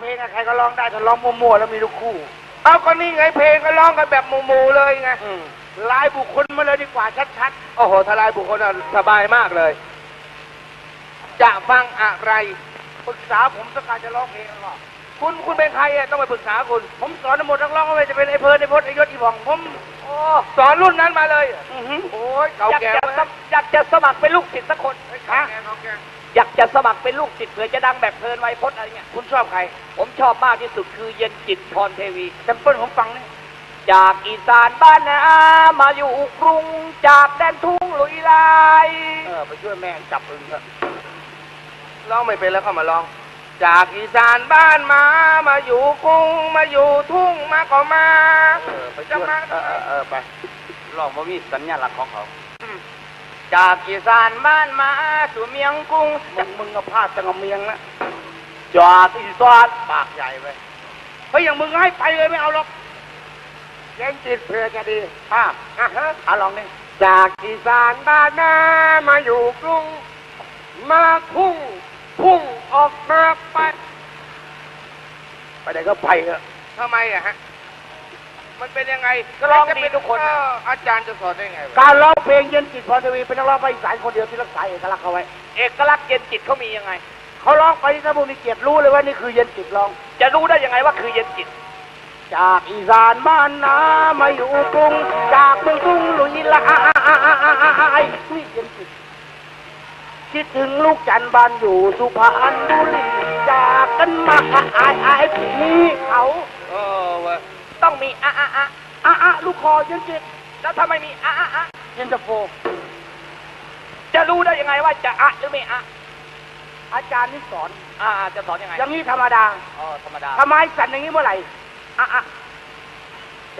เพลงอะใครก็ร้องได้ถ้าร้องมั่วๆแล้วมีลูกคู่ เอาก็นี่ไงเพลงก็ร้องกันแบบหมู่ๆเลยไงอืมลายบุคคลมาเลยดีกว่าชัดโอ้โหทลายบุคคลน่ะสบายมากเลยจะฟังอะไรๆปรึกษาผมต้องการจะร้องเพลงหรอ คุณคุณเป็นใครอะต้องไปปรึกษาคุณ ผมสอนทั้งหมดนักร้องไม่ว่าจะเป็นไอ้เพิร์นไอ้พจน์ไอ้ยศไอ้ผ่องผมโอ้สอนรุ่นนั้นมาเลยอื้อหือโอ้ยเก่าอยากแก่จะมากสมอยากจะสมัครเป็นลูกศิษย์สักคนฮะเก่าแก่อยากจะสมัครเป็นลูกศิษย์เผื่อจะดังแบบเพลินไวยพจน์อะไรเงี้ย คุณชอบใครผมชอบมากที่สุดคือเย็นจิตพรเทวี แซมเปิลผมฟังนี่จากอีสานบ้านนามาอยู่กรุงจากแดนทุ่งลุยลาย เออไปช่วยแม่จับอึงเถอะร้องไม่เป็นแล้วเข้ามาร้อง จากอีสานบ้านมา มาอยู่กรุง มาอยู่ทุ่งมาก็มา เออไปจะช่วยมาเออเออเออไปลองว่ามีสัญลักษณ์ของเขา จากอีสานบ้านมาสู่เมียงกรุงมึงมึงก็พลาดจังเอาเมียงนะจากอีสานปากใหญ่ไปเฮ้ยอย่างมึงให้ไปเลยไม่เอาหรอกแย่งจิตเพื่อจะดีอะอะฮะอะลองนี่จากอีสานบ้านนามาอยู่กรุง มาพุ่ง พุ่งออกมาไปไปไหนก็ไปเถอะทำไมอะฮะ มันเป็นยังไงก็ร้องจะดีเป็นทุกคน เอออาจารย์จะสอนได้ไงวะการร้องเพลงเย็นจิตพรทวีเป็นนักร้องภาคอีสานคนเดียวที่รักษาเอกลักษณ์เขาไว้เอกลักษณ์เย็นจิตเขามียังไง เขาร้องไปถ้าบุญมีเกียรติรู้เลยว่านี่คือเย็นจิตร้อง จะรู้ได้ยังไงว่าคือเย็นจิต จากอีสานบ้านนามาอยู่กรุง จากเมืองกรุงลุยลายนี่เย็นจิต คิดถึงลูกจันทร์บ้านอยู่สุพรรณบุรีจากกันมาอายอายนี่เขาเออเว้ยต้องมีอะอะอะอะอะลูกคอเย็นจิตแล้วถ้าไม่มีอะอะอะเย็นตาโฟจะรู้ได้ยังไงว่าจะอะหรือไม่อะอาจารย์นี่สอน อ่าจะสอนยังไงอย่างนี้ธรรมดาอ๋อธรรมดาทำไมสั่นอย่างนี้เมื่อไหร่อะอะ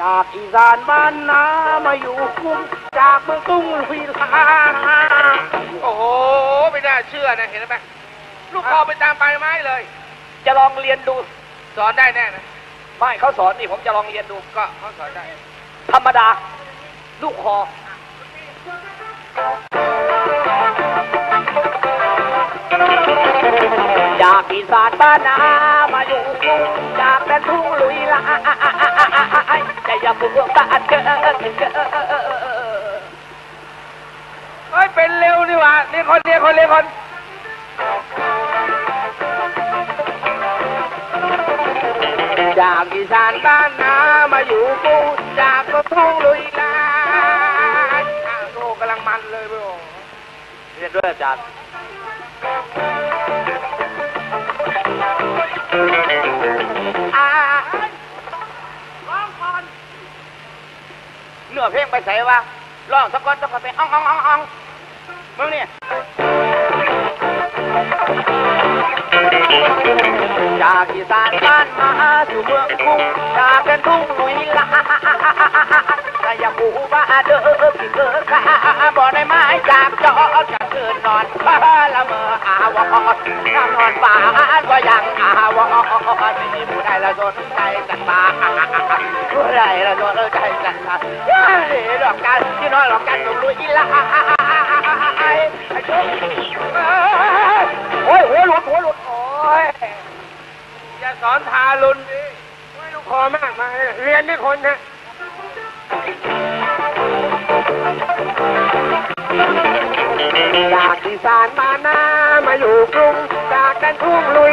จากอีสานบ้านนามาอยู่กรุงจากเมืองกรุงลุยลายโอ้โห ไม่น่าเชื่อนะเห็นไหมลูกคอไปตามใบไม้เลย จะลองเรียนดู สอนได้แน่นะไม่เขาสอนนี่ผมจะลองเรียนดูก็เขาสอนได้ ธรรมดา ลูกคอจากอีสานบ้านนามาอยู่กรุงจากแดนทุ่งลุยละจะอย่าพูดตาเจอ เฮ้ย เป็นเร็วนี่หว่านี่คนนี่คนนี่คนจากอีสานบ้านนามาอยู่กรุงจากกระทุ่งลุยลายอะโอ้กำลังมันเลยเว้ยโอ้เรียนด้วยอาจารย์อ่าเนื้อเพลงไปใส่วะร้องสักก้อนสักก้อนไปอ่องอ่องอ่องอ่อง มึงเนี่ยจากอีสานบ้านมาสู่เมืองกรุงจากเป็นทุ่งลุยละแต่ย่าหูว่าเด้อพี่เกิดข้าบ่ได้ไม้จากจอจะคืนนอนละเมออาวอนน้ำนอนป่าก็ยังอาวอนไม่มีผู้ใดละสนใจกันบ้าผู้ใดละสนใจกันบ้าดอกกันที่นอนดอกกันตรงลุยละโอ้ยหัวหลุดหัวหลุดโอ้ยอย่าสอนทารุณดิไม่ลูกคอมากมาเรียนไม่คนนะจากอีสานมาหน้ามาอยู่กรุงจากกันทุ่งลุย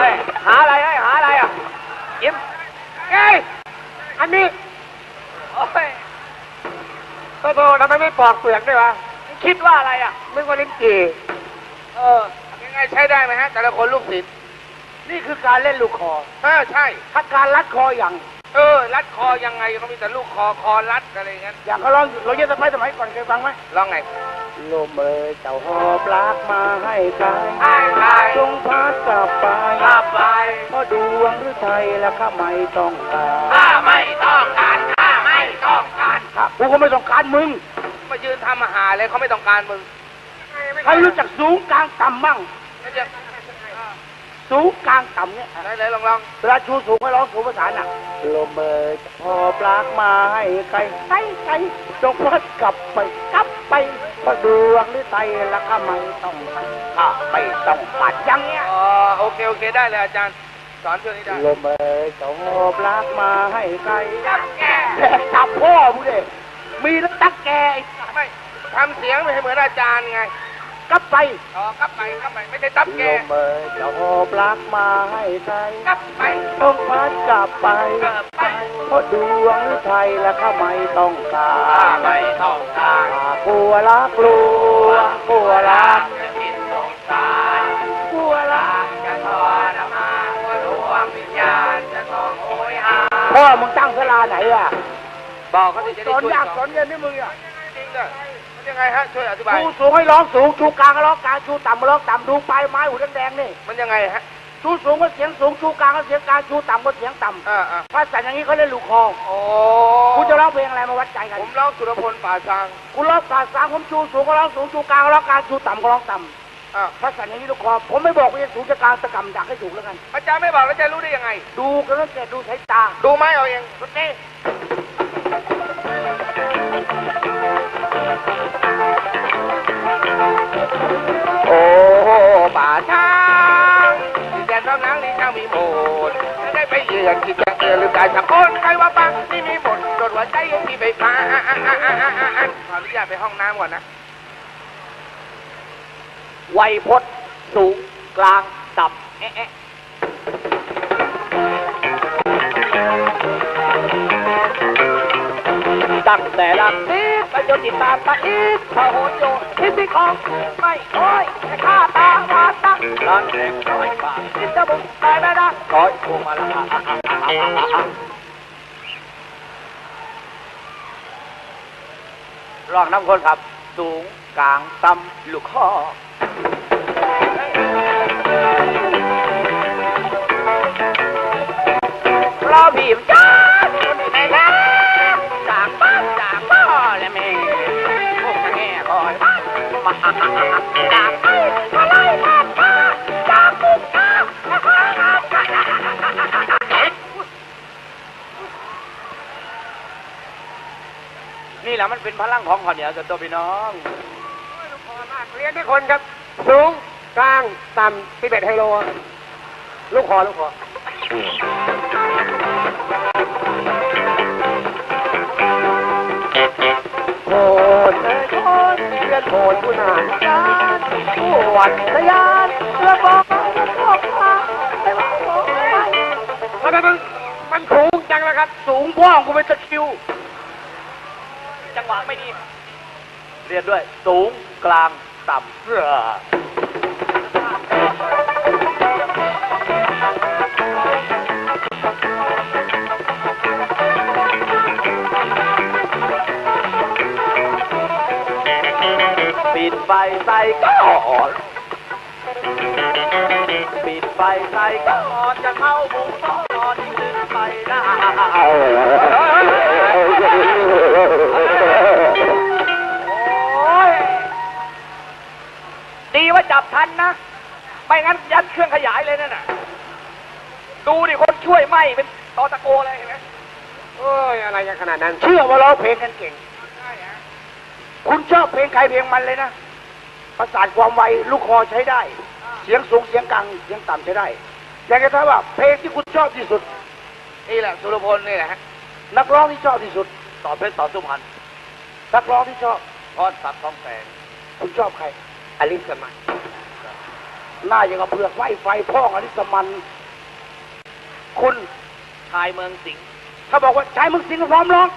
ลายหาอะไรเฮ้หาอะไรอะยิ้มเอ้ยอันนี้ โตโตทำไมไม่ปอกเปลือกด้วยวะคิดว่าอะไรอะไม่ว่าลิ้นจี่เออยังไงใช้ได้ไหมฮะ แต่ละคนลูกศิษย์นี่คือการเล่นลูกคอเออใช่ ถ้าการรัดคออย่าง เออ รัดคอยังไงเขามีแต่ลูกคอคอรัดอะไรอย่างนั้นอย่างเขาร้องเราเยอะสมัยสมัยก่อนเคยฟังไหมลองไงลมเอ่ยเจ้าหอบรักมาให้ใครให้ใครจงพัดกลับไปกลับไปเพราะดวงหรือไทยและข้าไม่ต้องการข้าไม่ ครับ กูก็ไม่ต้องการมึง มายืนทำอาหารเลยเขาไม่ต้องการมึงใครรู้จักสูงกลางต่ำมั่งแล้วจะสูงกลางต่ำเนี่ยไหนไหนลองลองเวลาชูสูงให้ร้องสูงประสานอะลมเอ่ยหอบรักมาให้ใครใครใครจงพัดกลับไปกลับไปไปพอดวงหรือไตแล้วก็ไม่ต้องปัดก็ไม่ต้องปัดอย่างเงี้ย อ๋อโอเคโอเคได้เลยอาจารย์ สอนเรื่องนี้ได้ลมเอ่ยจบรักมาให้ไกลตักแกจับพ่อมึงเด็มีแล้วตักแกไอ้ไม่ทำเสียงไม่ให้เหมือนอาจารย์ไงกลับไปอ๋อกลับไปกลับไปไม่ใช่ตับแกลมเอ่ยจบรักมาให้ไกลกลับไปต้องพัดกลับไปกลับไปเพราะดวงหรือไทยแล้วก็ไม่ต้องการไม่ต้องการกลัวรักกลัวกลัวรักจะคิดสงสาร อมึงตั้งศาลาไหนอะบอกเขาสิจะสได้อนช่วยยากสอนเย็นนี่มึงอะจริงเลยมันยังไงฮะช่วยอธิบาย ชูสูงให้ร้องสูงชูกลางให้ร้องกลางชูต่ำให้ร้องต่ำดูปลายไม้หูแดงๆนี่มันยังไงฮะชูสูงก็เสียงสูงชูกลางก็เสียงกลางชูต่ำก็เสียงต่อ่าอ่าำภาษาอย่างนี้เขาเล่นลูกคอโอ้คุณจะร้องเพลงอะไรมาวัดใจกันผมร้องสุรพลป่าซางคุณร้องภาษาผมชูสูงก็ร้องสูงชูกลางก็ร้องกลางชูต่ำก็ร้องต่ อ่าำภาษาอย่างนี้ลูกคอ ผมไม่บอกว่าจะสูงจะกลางจะกำดักให้ถูกแล้วกัน อาจารย์ไม่บอกแล้วจะรู้ได้ยังไง ดูกันแล้วแต่ดูสายตาดูไหมเอาเองสุดนี้โอ้ป่าช้างที่แดนรอบนังนี้ช่างมีโหมดจะได้ไปเยือนที่แจงเอือหรือการสักคนใครว่าปังที่มีหมดโดดหัวใจยังที่ไปฟ้าอะอะอะอะอะอะอะขออนุญาตไปห้องน้ำก่อนนะไวยพจน์สูงกลางต่ำแอะแอะตั้งแต่ลำนี้ไปจนติดตามตาอีกพระโหนโยทิศที่ของไม่น้อยแต่ข้าตาวาตักร้านแห่งร้อยบาทติดตะบุกตายแม่นะร้อยพวงมาลาร้องน้ำคนครับ สูงกลางต่ำลูกคอ รอบีบจ้าคนในน้ำจากบ้านจากพ่อและแม่พวกจะแง่คอยบ้านมาจากไปมาไล่ลาดมาจากปุ๊บจ้านี่แหละมันเป็นพลังของขอเนียวตัวพี่น้อง ขอมากเรียนที่คนครับ สูงกลางต่ำสิบเอ็ดไฮโลลูกคอลูกคอโหดเลยโหดเรียนโหดผู้นานจานผู้หวัดทะยานเรือบอกระบอกพาไปว่าโอ้ยทำไมมันมันสูงจังล่ะครับ สูงพ่องกูเป็นตะคริว จังหวะไม่ดี เรียนด้วย สูงกลาง ต่ำเพื่อปิดไฟใส่ก่อนปิดไฟใส่ก่อนจะเข้ามุ้งนอนที่ขึ้นไปได้ ว่าจับทันนะ ไม่งั้นยัดเครื่องขยายเลยนั่นน่ะ ดูดิคนช่วยไหมเป็นตอตะโกเลยเห็นไหมโอ้ยอะไรกันขนาดนั้น เชื่อว่าร้องเพลงกันเก่ง คุณชอบเพลงใครเพลงมันเลยนะประสานความไวลูกคอใช้ได้ เสียงสูงเสียงกลางเสียงต่ำใช้ได้อยากจะถามว่าเพลงที่คุณชอบที่สุด นี่แหละสุรพลนี่แหละฮะนักร้องที่ชอบที่สุดต่อเพชรต่อสุพรรณนักร้องที่ชอบพอดสับทองแสงคุณชอบใคร อลิสมันหน้าอย่างกับเปลือกไม้ไฟพ่องอริสมัน คุณชายเมืองสิงห์ถ้าบอกว่าชายเมึงสิงห์พร้อมร้อง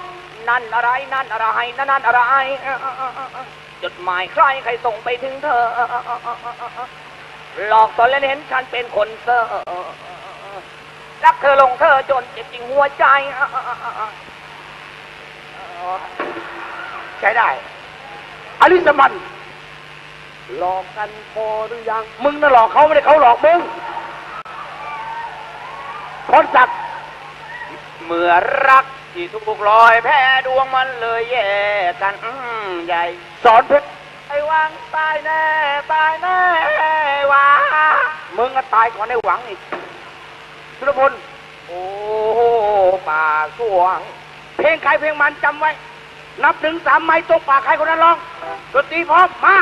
นั่นอะไร นั่นอะไรนั่นนั่นอะไรจดหมายใครใครส่งไปถึงเธอหลอกตอนเล่นเห็นฉันเป็นคนเซอร์รักเธอลงเธอจนเจ็บจริงหัวใจใช้ได้ อลิสมัน หลอกกันพอหรือยัง มึงน่ะหลอกเขาไม่ได้เขาหลอกมึงพรศักดิ์เมื่อรักที่ถูกลอยแพ้ดวงมันเลยแย่กันอื้อใหญ่ สอนเพชรไอ้วางตายแน่ ตายแน่วามึงก็ตายก่อนในหวังอีกสุรพลโอ้โหป่าสวง เพลงใครเพลงมันจำไว้ นับถึงสามไม้ตกปากใครคนนั้นร้องดนตรีพร้อมมา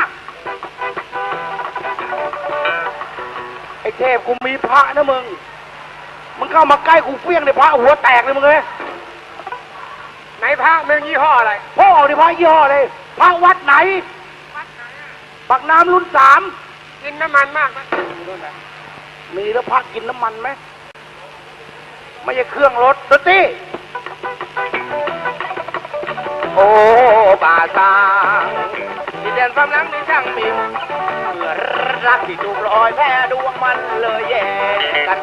ไอ้เทพกูมีพระนะมึง มึงเข้ามาใกล้กูเฟี้ยงในพระหัวแตกเลยมึงเลยไหนพระมึงยี่ห้ออะไรพ่อเอาในพระยี่ห้อเลยพระวัดไหนปักน้ำรุ่นสามกินน้ำมันมากไหมมีแล้วพระกินน้ำมันไหมไม่ใช่เครื่องรถดนตรีโอ้ป่าซางดินแดนความหลังนี่ช่างมีเมื่อ รักที่ถูกลอยแพ้ดวงมันเลยแย่กัน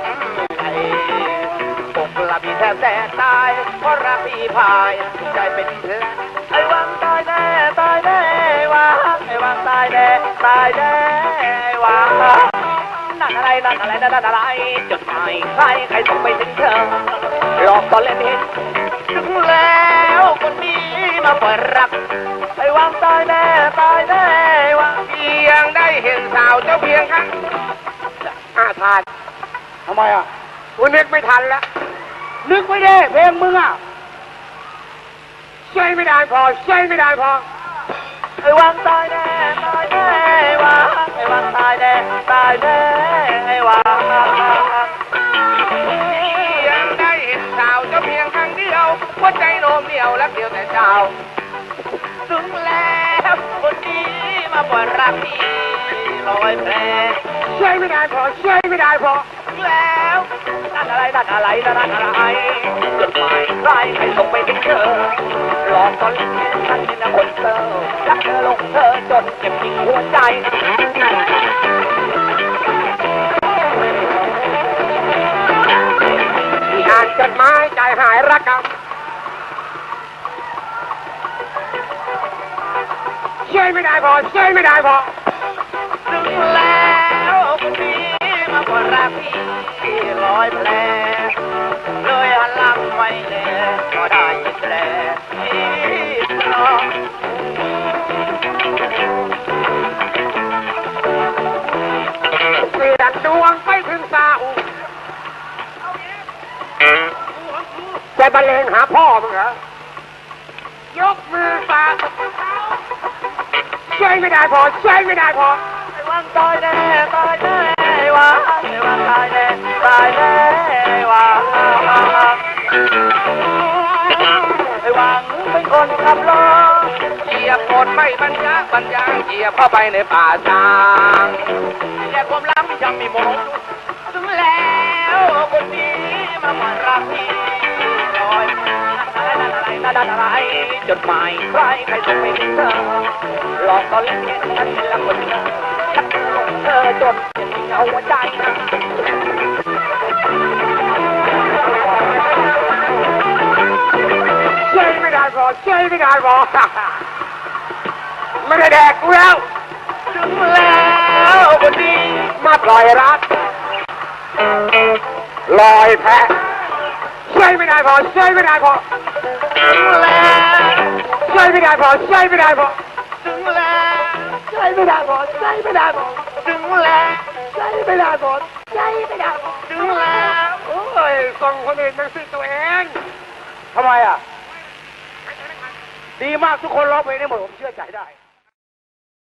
ไอ้ปกลาบีแทบแสนตายเพราะรักที่พายใจเป็นแผลไอ้วังตายแน่ตายแน่วะไอ้วังตายแน่ตายแน่วะนั่นอะไรนั่นอะไรนั่นอะไรจดหมายใครใครส่งไปถึงเธอหลอกตอนเล่นเห็น ถึงแล้วคนนี้มาเปิดรักไอ้วังตายแน่ตายแน่วะเพียงได้เห็นสาวเจ้าเพียงครั้งอาทานทำไมอะกูนึกไม่ทันแล้วนึกไว้เด้เพลงมึงอะใช่ไม่ได้พอใช่ไม่ได้พอไอ้วางตายแน่ตายแน่วางไอ้วางตายแน่ตายแน่ไอ้วาง โน้มเหนียวและเดียวแต่เจ้า ถึงแล้วคนนี้มาปล่อยรักพี่ลอยแพใช่ไม่ได้พอใช่ไม่ได้พอถึงแล้วนั่นอะไรนั่นอะไรนั่นอะไรจดหมายใครใครส่งไปถึงเธอหลอกตอนเล่นฉันเป็นคนเธอรักเธอลงเธอจนเจ็บจริงหัวใจที่อ่านจดหมายใจหายรักกั บใช่ไม่ได้พอช่ไม่ได้พอถึงแล้วคนนี้มาปล่รักพี่ลอยแพลเลยหันหลังไม่แลก็ได้ยินแลที่รอเปลี่ยดวงไปถึงสาวจะบรรเลงหาพ่อมึงเหรอยกมือปาก วยไม่ได้พอช่วยไม่ได้พอไอ้วังตายแน่ตายแน่วะไอ้วังตายแน่ตายแน่วะไอ้วังเป็นคนขับรถเหยียบกดไม่บรรยาบรรยางเหยียบเข้าไปในป่าจางแต่ความรักยังมีมองถึงแล้วคนนี้มาปล่อยรักพี่ นั่นอะไรนั่นอะไร จดหมายใครใครส่งไปถึงเธอหลอกตอนเล่นเกมฉันเป็นละคนเธอรักเธอลงเธอจนเจ็บที่เอาหัวใจช่วยไม่ได้พอช่วยไม่ได้พอไม่ได้แดกกูแล้วถึงแล้วคนนี้มาปล่อยรักลอยแพะช่วยไม่ได้พอช่วยไม่ได้พอ ถึงแล้วช่ไม่ได้พอใช่ไม่ได้พอถึงแล้วช่ไม่ได้พอใช่ไม่ได้พอถึงแล้วใช่ไม่ได้พอใช่ไม่ได้พอถึงแล้วโอ้ยส่งคนอื่นมาสิตัวเองทำไมอะ ดีมากทุกคนร้องเพลงได้หมดผมเชื่อใจได้